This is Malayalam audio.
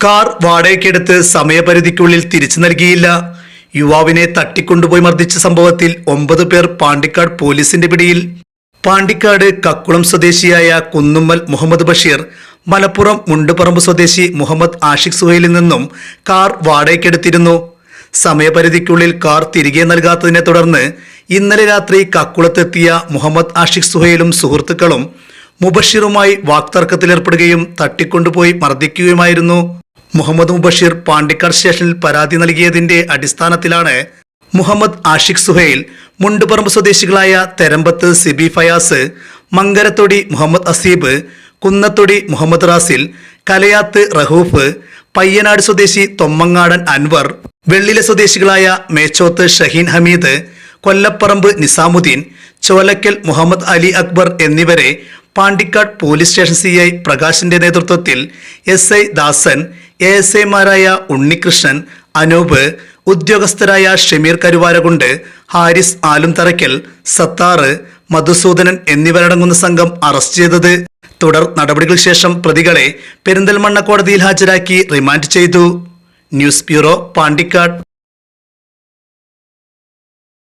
Car വാടകയ്ക്കെടുത്ത് സമയപരിധിക്കുള്ളിൽ തിരിച്ചു നൽകിയില്ല. യുവാവിനെ തട്ടിക്കൊണ്ടുപോയി മർദ്ദിച്ച സംഭവത്തിൽ ഒമ്പത് പേർ പാണ്ടിക്കാട് പോലീസിന്റെ പിടിയിൽ. പാണ്ടിക്കാട് കക്കുളം സ്വദേശിയായ കുന്നുമ്മൽ മുഹമ്മദ് ബഷീർ മലപ്പുറം മുണ്ടുപറമ്പ് സ്വദേശി മുഹമ്മദ് ആഷിഖ് സുഹൈലിൽ നിന്നും കാർ വാടകയ്ക്കെടുത്തിരുന്നു. സമയപരിധിക്കുള്ളിൽ കാർ തിരികെ നൽകാത്തതിനെ തുടർന്ന് ഇന്നലെ രാത്രി കക്കുളത്തെത്തിയ മുഹമ്മദ് ആഷിഖ് സുഹൈലും സുഹൃത്തുക്കളും മുബഷീറുമായി വാക്തർക്കത്തിലേർപ്പെടുകയും തട്ടിക്കൊണ്ടുപോയി മർദ്ദിക്കുകയുമായിരുന്നു. മുഹമ്മദ് മുബഷീർ പാണ്ടിക്കാട് സ്റ്റേഷനിൽ പരാതി നൽകിയതിന്റെ അടിസ്ഥാനത്തിലാണ് മുഹമ്മദ് ആഷിഖ് സുഹൈൽ മുണ്ടുപറമ്പ് സ്വദേശികളായ തെരമ്പത്ത് സിബി ഫയാസ് മങ്കരത്തൊടി മുഹമ്മദ് അസീബ് കുന്നത്തൊടി മുഹമ്മദ് റാസിൽ കലയാത്ത് റഹൂഫ് പയ്യനാട് സ്വദേശി തൊമ്മങ്ങാടൻ അൻവർ വെള്ളിലെ സ്വദേശികളായ മേച്ചോത്ത് ഷഹീൻ ഹമീദ് കൊല്ലപ്പറമ്പ് നിസാമുദ്ദീൻ ചോലക്കൽ മുഹമ്മദ് അലി അക്ബർ എന്നിവരെ Pandikkad police station C I പ്രകാശിന്റെ നേതൃത്വത്തിൽ S I Dasan A S എമാരായ Unnikrishnan Anoop ഉദ്യോഗസ്ഥരായ ഷമീർ കരുവാരകുണ്ട് ഹാരിസ് ആലുംതറയ്ക്കൽ സത്താറ് മധുസൂദനൻ എന്നിവരടങ്ങുന്ന സംഘം അറസ്റ്റ് ചെയ്തത്. തുടർ നടപടികൾക്ക് ശേഷം പ്രതികളെ പെരിന്തൽമണ്ണ കോടതിയിൽ ഹാജരാക്കി റിമാൻഡ് ചെയ്തു. News bureau Pandikkad.